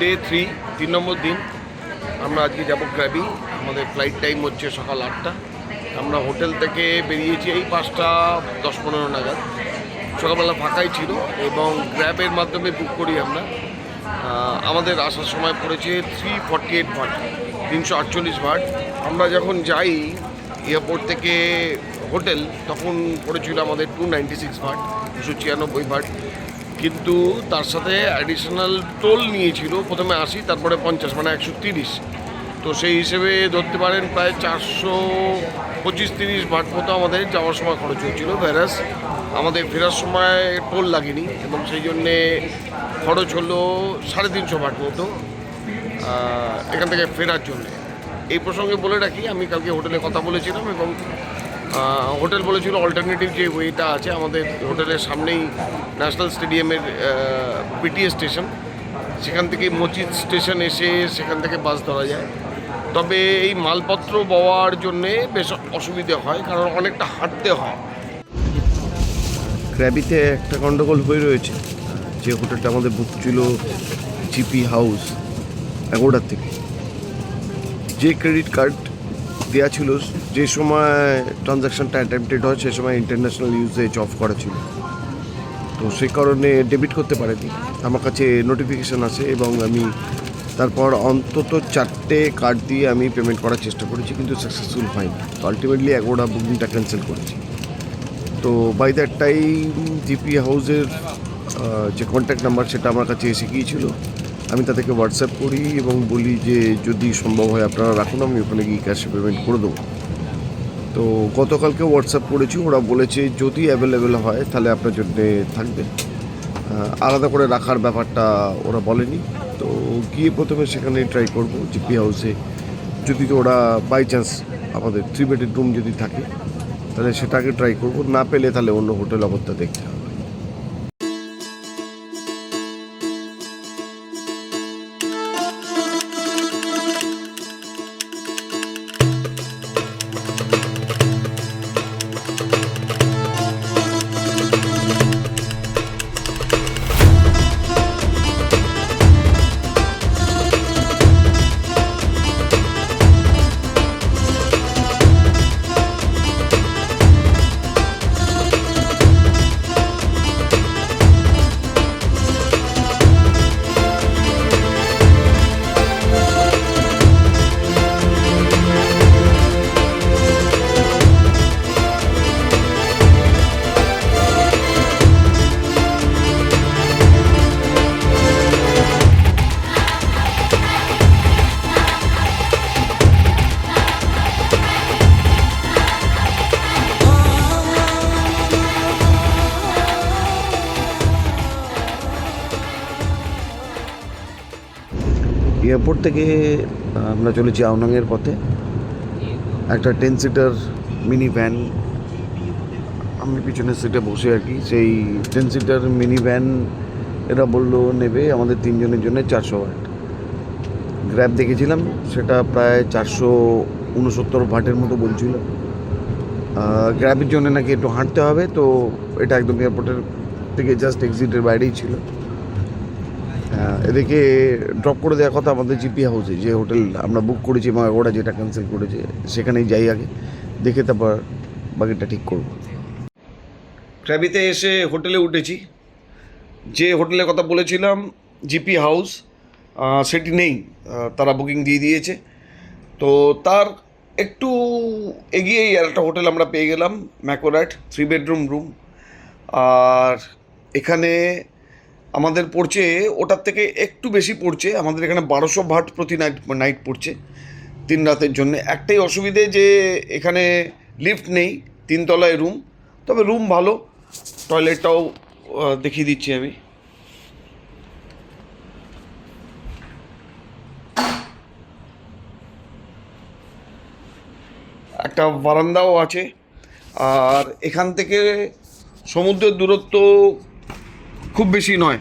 Day three তিন নম্বর দিন। আমরা আজকে যাব ক্র্যাবি আমাদের ফ্লাইট টাইম হচ্ছে সকাল আটটা। আমরা হোটেল থেকে বেরিয়েছি এই পাঁচটা দশ পনেরো নাগাদ। সকালবেলা ফাঁকাই ছিল এবং গ্র্যাবের মাধ্যমে বুক করি আমরা। আমাদের আসার সময় পড়েছে থ্রি ফর্টি এইট ভাট তিনশো আটচল্লিশ ভাট আমরা যখন যাই এয়ারপোর্ট থেকে হোটেল, তখন পড়েছিল আমাদের টু নাইনটি সিক্স ভাট দুশো ছিয়ানব্বই ভাট কিন্তু তার সাথে অ্যাডিশনাল টোল নিয়েছিল। প্রথমে আশি, তারপরে পঞ্চাশ মানে একশো তিরিশ। তো সেই হিসেবে ধরতে পারেন প্রায় চারশো পঁচিশ, তিরিশ ভাট মতো আমাদের যাওয়ার সময় খরচ হয়েছিল। ভ্যারাস আমাদের ফেরার সময় টোল লাগেনি এবং সেই জন্যে খরচ হলো সাড়ে তিনশো ভাট মতো এখান থেকে ফেরার জন্য। এই প্রসঙ্গে বলে রাখি, আমি কালকে হোটেলে কথা বলেছিলাম এবং হোটেল বলেছিল অল্টারনেটিভ যে ওয়েটা আছে আমাদের হোটেলের সামনেই ন্যাশনাল স্টেডিয়ামের পিটিএ স্টেশন সেখান থেকে মসজিদ স্টেশন এসে সেখান থেকে বাস ধরা যায়। তবে এই মালপত্র বওয়ার জন্যে বেশ অসুবিধে হয়, কারণ অনেকটা হাঁটতে হয়। ক্র্যাবিতে একটা গণ্ডগোল হয়ে রয়েছে। যে হোটেলটা আমাদের বুক ছিল জিপি হাউস এগারোটার থেকে। যে ক্রেডিট কার্ড দেওয়া ছিল, যে সময় ট্রানজ্যাকশনটা অ্যাটেম্পটেড হয়, সে সময় ইন্টারন্যাশনাল ইউজেজ অফ করা ছিল। তো সেই কারণে ডেবিট করতে পারেনি। আমার কাছে নোটিফিকেশান আসে এবং আমি তারপর অন্তত চারটে কার্ড দিয়ে আমি পেমেন্ট করার চেষ্টা করেছি, কিন্তু সাকসেসফুল হয়নি। তো আলটিমেটলি এগারোটা বুকিংটা ক্যান্সেল করেছি। তো বাই দ্যাট টাইম জিপি হাউসের যে কন্ট্যাক্ট নাম্বার সেটা আমার কাছে এসে গিয়েছিল। আমি তাদেরকে হোয়াটসঅ্যাপ করি এবং বলি যে যদি সম্ভব হয় আপনারা রাখুন, আমি ওখানে গিয়ে ক্যাশে পেমেন্ট করে দেবো। তো গতকালকে হোয়াটসঅ্যাপ করেছি, ওরা বলেছে যদি অ্যাভেলেবেল হয় তাহলে আপনার জন্য থাকবে। আলাদা করে রাখার ব্যাপারটা ওরা বলেনি। তো গিয়ে প্রথমে সেখানে ট্রাই করব জিপি হাউসে যদি ওরা বাই চান্স আমাদের থ্রি বেডের রুম যদি থাকে, তাহলে সেটাকে ট্রাই করব। না পেলে তাহলে অন্য হোটেল অবস্থা দেখতে হবে। এয়ারপোর্ট থেকে আমরা চলেছি আউনাংয়ের পথে। একটা টেন সিটার মিনি ভ্যান আমি পিছনের সিটে বসে আর কি। সেই টেন সিটার মিনি ভ্যান এরা বলল, নেবে, আমাদের তিনজনের জন্য চারশো ওয়াট গ্র্যাব দেখেছিলাম, সেটা প্রায় চারশো উনসত্তর ভাটের মতো বলছিল। গ্র্যাবের জন্য নাকি একটু হাঁটতে হবে, তো এটা একদম এয়ারপোর্টের থেকে জাস্ট এক্সিটের বাইরেই ছিল। হ্যাঁ, এদিকে ড্রপ করে দেওয়ার কথা আমাদের জিপি হাউসে যে হোটেল আমরা বুক করেছি এবং ওরা যেটা ক্যান্সেল করেছে সেখানেই যাই আগে দেখে তারপর বাকিটা ঠিক করব। ক্র্যাবিতে এসে হোটেলে উঠেছি। যে হোটেলের কথা বলেছিলাম জিপি হাউস সেটি নেই তারা বুকিং দিয়ে দিয়েছে। তো তার একটু এগিয়েই আর একটা হোটেল আমরা পেয়ে গেলাম ম্যাকোরাট থ্রি বেডরুম রুম আর এখানে আমাদের পড়ছে, ওটার থেকে একটু বেশি পড়ছে, আমাদের এখানে বারোশো ভাট প্রতি নাইট নাইট পড়ছে তিন রাতের জন্য। একটাই অসুবিধে যে এখানে লিফট নেই, তিনতলায় রুম তবে রুম ভালো। টয়লেটটাও দেখিয়ে দিচ্ছি আমি। একটা বারান্দাও আছে, আর এখান থেকে সমুদ্রের দূরত্ব খুব বেশি নয়।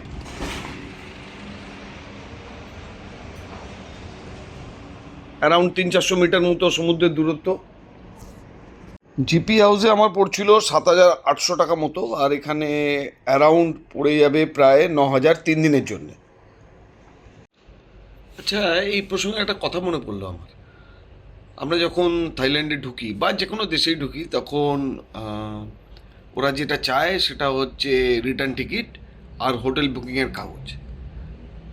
অ্যারাউন্ড তিন চারশো মিটার মতো সমুদ্রের দূরত্ব। জিপি হাউসে আমার পড়ছিল সাত হাজার আটশো টাকা মতো, আর এখানে অ্যারাউন্ড পড়ে যাবে প্রায় ন হাজার তিন দিনের জন্য। আচ্ছা এই প্রসঙ্গে একটা কথা মনে পড়ল আমার। আমরা যখন থাইল্যান্ডে ঢুকি বা যে কোনো দেশেই ঢুকি, তখন ওরা যেটা চায় সেটা হচ্ছে রিটার্ন টিকিট আর হোটেল বুকিংয়ের কাগজ।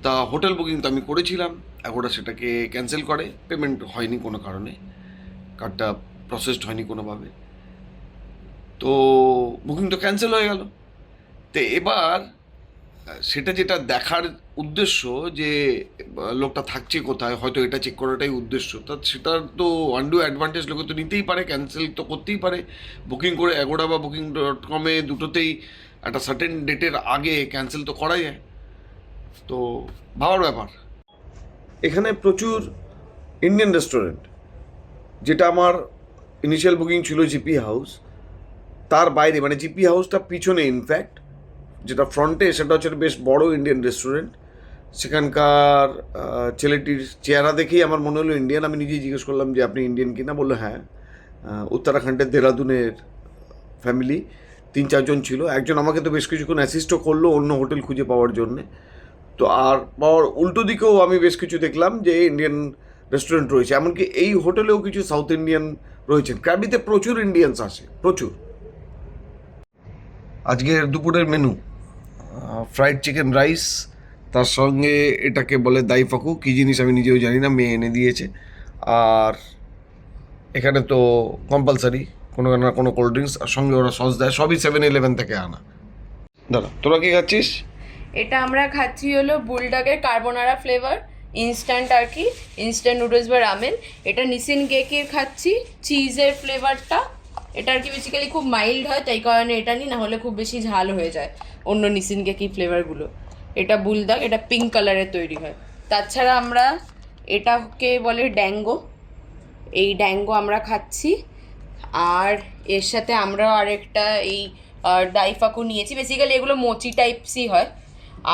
তা হোটেল বুকিং তো আমি করেছিলাম ওরা সেটাকে ক্যান্সেল করে। পেমেন্ট হয়নি কোনো কারণে, কার্ডটা প্রসেসড হয়নি কোনোভাবে। তো বুকিং তো ক্যান্সেল হয়ে গেল। তো এবার, সেটা যেটা দেখার উদ্দেশ্য যে, লোকটা থাকছে কোথায়, হয়তো এটা চেক করাটাই উদ্দেশ্য, তা সেটার তো আন্ডু অ্যাডভান্টেজ লোকে তো নিতেই পারে ক্যান্সেল তো করতেই পারে। বুকিং করে এগোড়া বা বুকিং ডট কমে দুটোতেই একটা সার্টেন ডেটের আগে ক্যান্সেল তো করা যায়। তো ভাবার ব্যাপার। এখানে প্রচুর ইন্ডিয়ান রেস্টুরেন্ট যেটা আমার ইনিশিয়াল বুকিং ছিল জিপি হাউস তার বাইরে মানে জিপি হাউসটা পিছনে ইনফ্যাক্ট যেটা ফ্রন্টে সেটা হচ্ছে বেশ বড় ইন্ডিয়ান রেস্টুরেন্ট সেখানকার ছেলেটির চেহারা দেখেই আমার মনে হলো ইন্ডিয়ান আমি নিজেই জিজ্ঞেস করলাম যে, আপনি ইন্ডিয়ান কিনা? বলল হ্যাঁ। উত্তরাখণ্ডের দেরাদুনের ফ্যামিলি তিন চারজন ছিল। একজন আমাকে তো বেশ কিছুক্ষণ অ্যাসিস্টও করল অন্য হোটেল খুঁজে পাওয়ার জন্যে। তো আর পাওয়ার উল্টো দিকেও আমি বেশ কিছু দেখলাম যে ইন্ডিয়ান রেস্টুরেন্ট রয়েছে। এমনকি এই হোটেলেও কিছু সাউথ ইন্ডিয়ান রয়েছেন। ক্র্যাবিতে প্রচুর ইন্ডিয়ানস আসে, প্রচুর। আজকের দুপুরের মেনু ফ্রাইড চিকেন রাইস তার সঙ্গে এটাকে বলে দাই ফাকু। কী জিনিস আমি নিজেও জানি না, মেয়ে এনে দিয়েছে। আর এখানে তো কম্পালসারি কোনো না কোনো কোল্ড ড্রিঙ্কস আর সঙ্গে ওরা সস দেয়, সবই সেভেন ইলেভেন থেকে আনা। দাদা, তোরা কি খাচ্ছিস? এটা আমরা খাচ্ছি হলো বুলডগের কার্বোনারা ফ্লেভার ইনস্ট্যান্ট আর কি ইনস্ট্যান্ট নুডলস বা রামেন এটা নিসিন কেকের খাচ্ছি চিজের ফ্লেভারটা এটা আর কি বেসিক্যালি খুব মাইল্ড হয়, তাই কারণে এটা নিই না হলে খুব বেশি ঝাল হয়ে যায় অন্য নিসিন কেকি ফ্লেভারগুলো এটা বুলডগ, এটা পিঙ্ক কালারের তৈরি হয়। তাছাড়া আমরা এটাকে বলে ড্যাঙ্গো। এই ড্যাঙ্গো আমরা খাচ্ছি। আর এর সাথে আমরা আরেকটা এই ডাইফাকু নিয়েছি। বেসিক্যালি এগুলো মোচি টাইপসই হয়।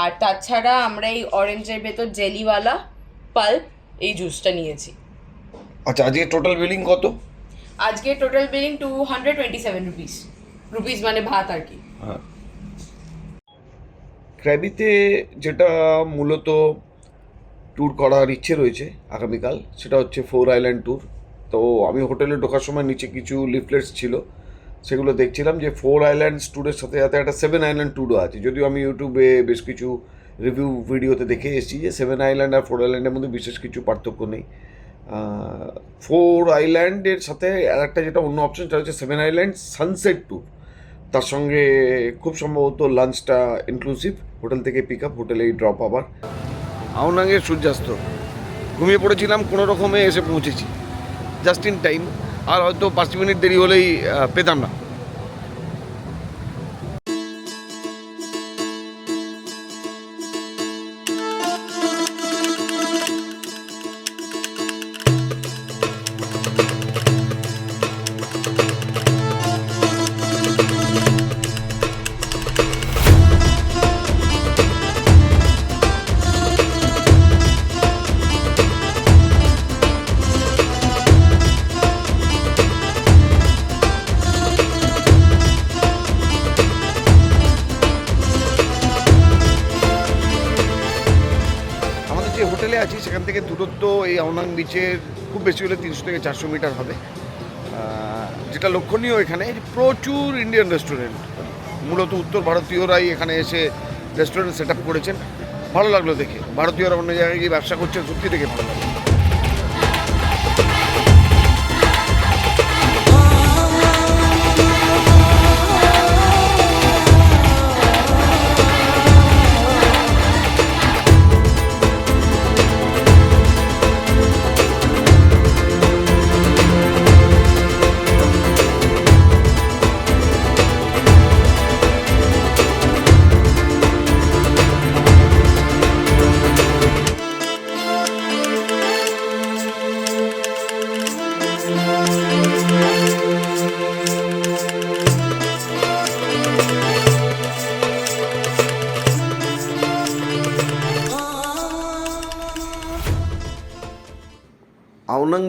আর তাছাড়া আমরা এই অরেঞ্জের ভেতর জেলিওয়ালা পাল্প এই জুসটা নিয়েছি। আচ্ছা আজকে টোটাল বিলিং কত? আজকে total billing two hundred twenty seven rupees rupees মানে ভাত আর কি। হ্যাঁ। ক্র্যাবিতে যেটা মূলত ট্যুর করার ইচ্ছে রয়েছে আগামীকাল সেটা হচ্ছে ফোর আইল্যান্ড ট্যুর তো আমি হোটেলে ঢোকার সময় নিচে কিছু লিফলেটস ছিল, সেগুলো দেখছিলাম যে ফোর আইল্যান্ডস ট্যুরের সাথে সাথে একটা সেভেন আইল্যান্ড ট্যুরও আছে। যদিও আমি ইউটিউবে বেশ কিছু রিভিউ ভিডিওতে দেখে এসেছি যে সেভেন আইল্যান্ড আর ফোর আইল্যান্ডের মধ্যে বিশেষ কিছু পার্থক্য নেই। ফোর আইল্যান্ডের সাথে আর একটা যেটা অন্য অপশন সেটা হচ্ছে সেভেন আইল্যান্ড সানসেট ট্যুর তার সঙ্গে খুব সম্ভবত লাঞ্চটা ইনক্লুসিভ হোটেল থেকে পিক আপ হোটেলেই ড্রপ আবার। আউনাঙ্গের সূর্যাস্ত। ঘুমিয়ে পড়েছিলাম, কোনো রকমে এসে পৌঁছেছি। জাস্ট ইন টাইম আর হয়তো পাঁচ মিনিট দেরি হলেই পেতাম না। এই বিচের খুব বেশি হলে তিনশো থেকে চারশো মিটার হবে। যেটা লক্ষণীয় এখানে প্রচুর ইন্ডিয়ান রেস্টুরেন্ট মূলত উত্তর ভারতীয়রাই এখানে এসে রেস্টুরেন্ট সেট করেছেন। ভালো লাগল দেখে। ভারতীয়রা অন্য জায়গায় গিয়ে ব্যবসা করছেন, সত্যি দেখে ভালো লাগল।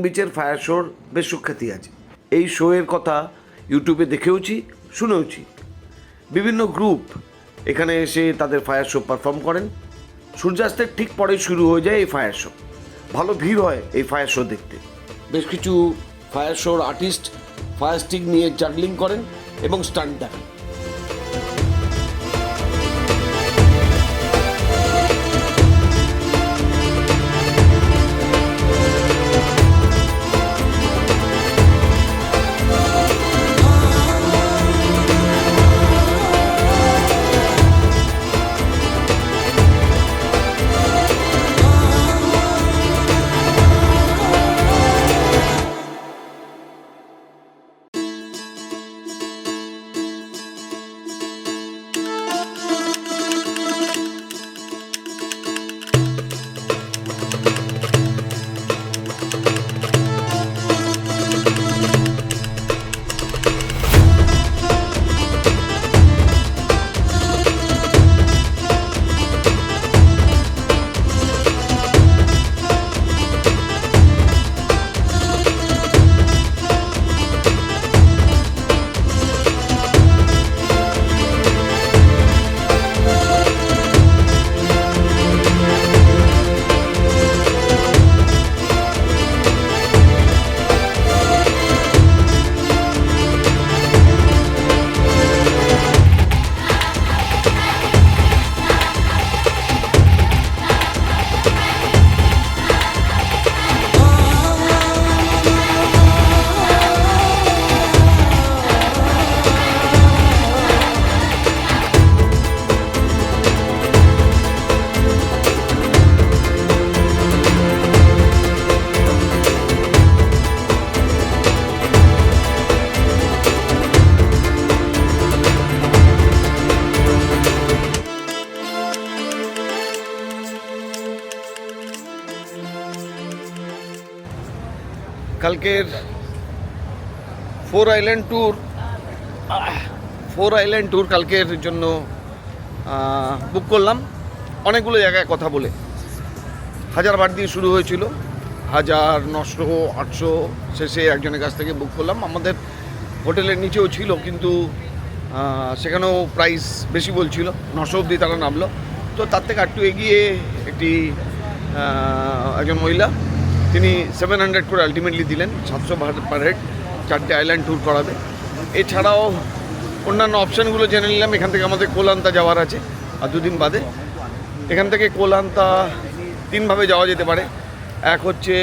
বিচের ফায়ার শোর বেশ সুখ্যাতি আছে। এই শোয়ের কথা ইউটিউবে দেখেওছি, শুনেওছি। বিভিন্ন গ্রুপ এখানে এসে তাদের ফায়ার শো পারফর্ম করেন। সূর্যাস্তের ঠিক পরেই শুরু হয়ে যায় এই ফায়ার শো। ভালো ভিড় হয় এই ফায়ার শো দেখতে। বেশ কিছু fire show artist fire stick নিয়ে জাগলিং করেন এবং স্টান্ট দেখান। কালকের four island tour four island tour কালকের জন্য বুক করলাম। অনেকগুলো জায়গায় কথা বলে। হাজার বার দিয়ে শুরু হয়েছিল। হাজার নশো, আটশো শেষে একজনের কাছ থেকে বুক করলাম। আমাদের হোটেলের নিচেও ছিল, কিন্তু সেখানেও প্রাইস বেশি বলছিল। নশো অবধি তারা নামলো। তো তার থেকে একটু এগিয়ে একটি একজন মহিলা তিনি সেভেন হান্ড্রেড করে আলটিমেটলি দিলেন, সাতশো পার হেড চারটে আইল্যান্ড ট্যুর করাবে। এছাড়াও অন্যান্য অপশানগুলো জেনে নিলাম, এখান থেকে আমাদের কোলান্তা যাওয়ার আছে, আর দুদিন বাদে। এখান থেকে কোলান্তা তিনভাবে যাওয়া যেতে পারে। এক হচ্ছে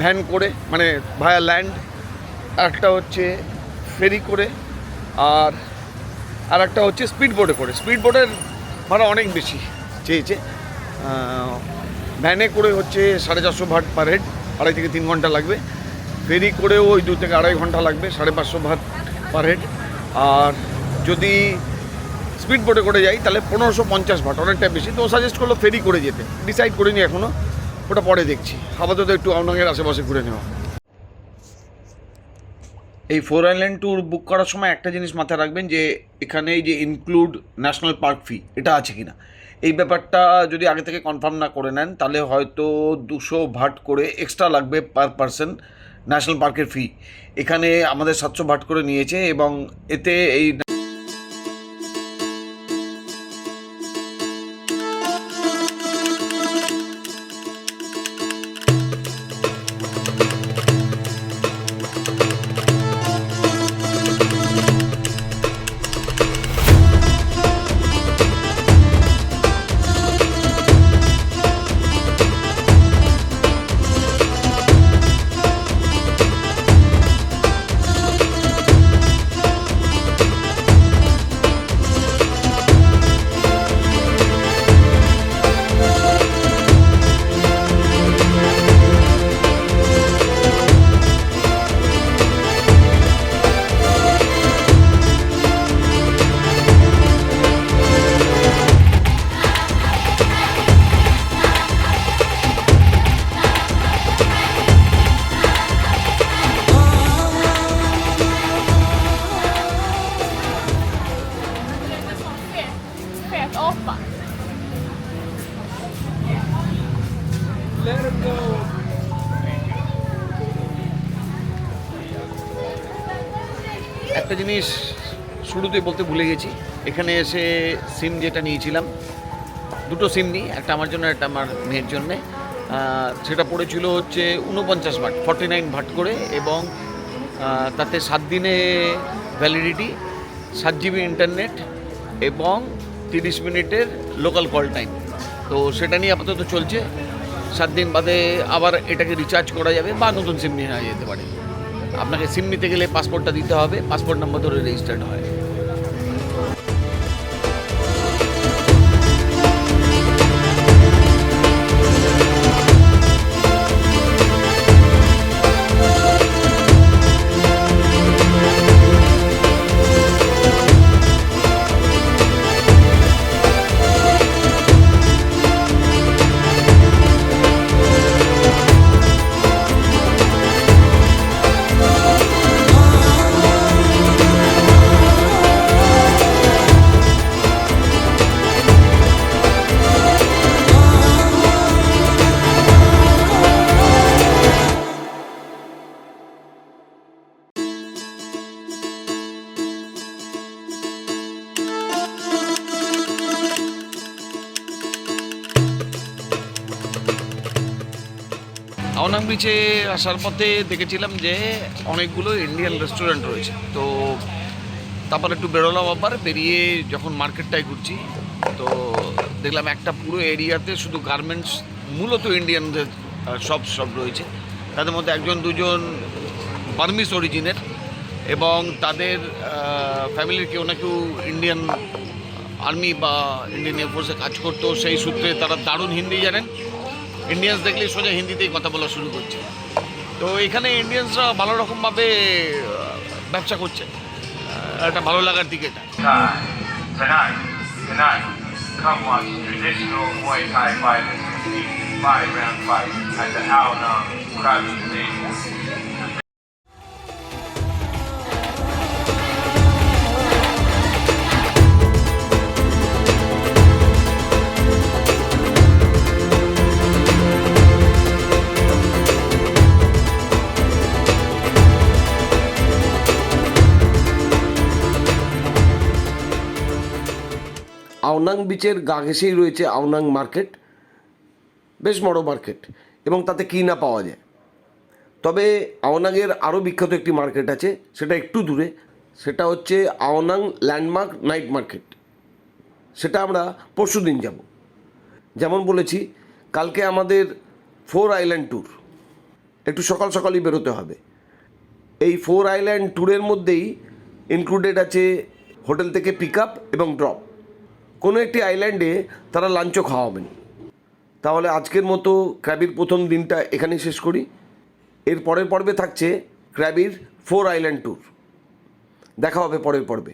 ভ্যান করে মানে ভায়া ল্যান্ড একটা হচ্ছে ফেরি করে, আর আর একটা হচ্ছে স্পিড বোটে করে। স্পিড বোটের ভাড়া অনেক বেশি চেয়েছে। ভ্যানে করে হচ্ছে সাড়ে চারশো ভাট পার হেড আড়াই থেকে তিন ঘণ্টা লাগবে। ফেরি করেও ওই দু থেকে আড়াই ঘণ্টা লাগবে, সাড়ে পাঁচশো ভাট পার হেড আর যদি স্পিড বোটে করে যাই, তাহলে পনেরোশো পঞ্চাশ ভাট, অনেকটা বেশি। তো সাজেস্ট করল ফেরি করে যেতে। ডিসাইড করিনি এখনও ওটা পরে দেখছি। আপাতত একটু আউনাঙ্গের আশেপাশে ঘুরে নেওয়া। এই ফোর আইল্যান্ড ট্যুর বুক করার সময় একটা জিনিস মাথায় রাখবেন যে এখানে যে ইনক্লুড ন্যাশনাল পার্ক ফি এটা আছে কিনা? এই ব্যাপারটা যদি আগে থেকে কনফার্ম না করে নেন, তাহলে হয়তো দুশো ভাট করে এক্সট্রা লাগবে পার পার্সন ন্যাশনাল পার্কের ফি এখানে আমাদের সাতশো ভাট করে নিয়েছে এবং এতে এই Fet apa? এত একটা জিনিস শুরুতে বলতে ভুলে গেছি। এখানে এসে সিম যেটা নিয়েছিলাম দুটো সিম নিই একটা আমার জন্য একটা আমার মেয়ের জন্যে। সেটা পড়েছিল হচ্ছে উনপঞ্চাশ ভাট ফর্টি নাইন ভাট করে এবং তাতে সাত দিনে ভ্যালিডিটি সাত জিবি ইন্টারনেট এবং তিরিশ মিনিটের লোকাল কল টাইম তো সেটা নিয়ে আপাতত চলছে। সাত দিন বাদে আবার এটাকে রিচার্জ করা যাবে বা নতুন সিম নিয়ে নেওয়া যেতে পারে। আপনাকে সিম নিতে গেলে পাসপোর্টটা দিতে হবে। পাসপোর্ট নাম্বার ধরে রেজিস্টার্ড হয়। বিচে আসার পথে দেখেছিলাম যে অনেকগুলো ইন্ডিয়ান রেস্টুরেন্ট রয়েছে। তো তারপর একটু বেরোলাম আবার, বেরিয়ে যখন মার্কেটটায় ঘুরছি, তো দেখলাম একটা পুরো এরিয়াতে শুধু গার্মেন্টস মূলত ইন্ডিয়ানদের সব সব রয়েছে। তাদের মধ্যে একজন, দুজন বার্মিস অরিজিনের এবং তাদের ফ্যামিলির কেউ না কেউ ইন্ডিয়ান আর্মি বা ইন্ডিয়ান এয়ারফোর্সে কাজ করতো। সেই সূত্রে তারা দারুণ হিন্দি জানেন। ইন্ডিয়ান্স দেখলে সোজা হিন্দিতেই কথা বলা শুরু করছে তো এখানে ইন্ডিয়ান্সরা ভালো রকমভাবে ব্যবসা করছে একটা ভালো লাগার দিকে এটা come watch traditional Muay Thai fighters compete five round fight at the Ao Nam Krabi Stadium. Ao Nang বিচের গা ঘেঁষেই রয়েছে আওনাং মার্কেট। বেশ বড় মার্কেট এবং তাতে কী না পাওয়া যায়। তবে আওনাংয়ের আরও বিখ্যাত একটি মার্কেট আছে, সেটা একটু দূরে। সেটা হচ্ছে আওনাং ল্যান্ডমার্ক নাইট মার্কেট। সেটা আমরা পরশু দিন যাব। যেমন বলেছি, কালকে আমাদের ফোর আইল্যান্ড ট্যুর। একটু সকাল সকালই বেরোতে হবে। এই ফোর আইল্যান্ড ট্যুরের মধ্যেই ইনক্লুডেড আছে হোটেল থেকে পিক আপ এবং ড্রপ। কোনো একটি আইল্যান্ডে তারা লাঞ্চ খাওয়াবেন। তাহলে আজকের মতো ক্র্যাবির প্রথম দিনটা এখানেই শেষ করি। এর পরের পর্বে থাকছে ক্র্যাবির ফোর আইল্যান্ড ট্যুর দেখা হবে পরের পর্বে।